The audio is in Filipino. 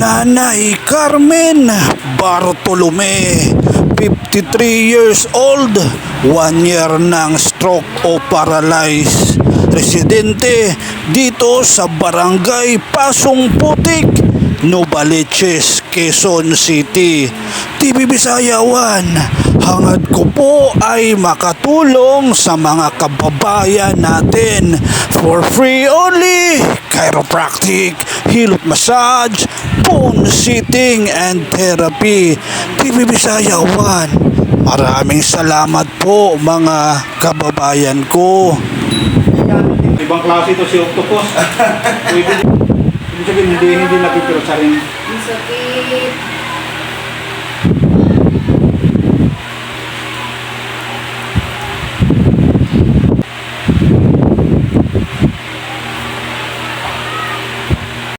Nanay Carmen Bartolome, 53 years old, one year ng stroke o paralyzed. Residente dito sa barangay Pasong Putik, Novaliches, Quezon City. TV Bisaya 1, hangad ko po ay makatulong sa mga kababayan natin for free only. Chiropractic, hilot massage, bone sitting and therapy. TV Bisaya 1, maraming salamat po mga kababayan ko. ibang klase ito si Octopus. Pwede Ibig sabihin, hindi, hindi napipiro sa rin.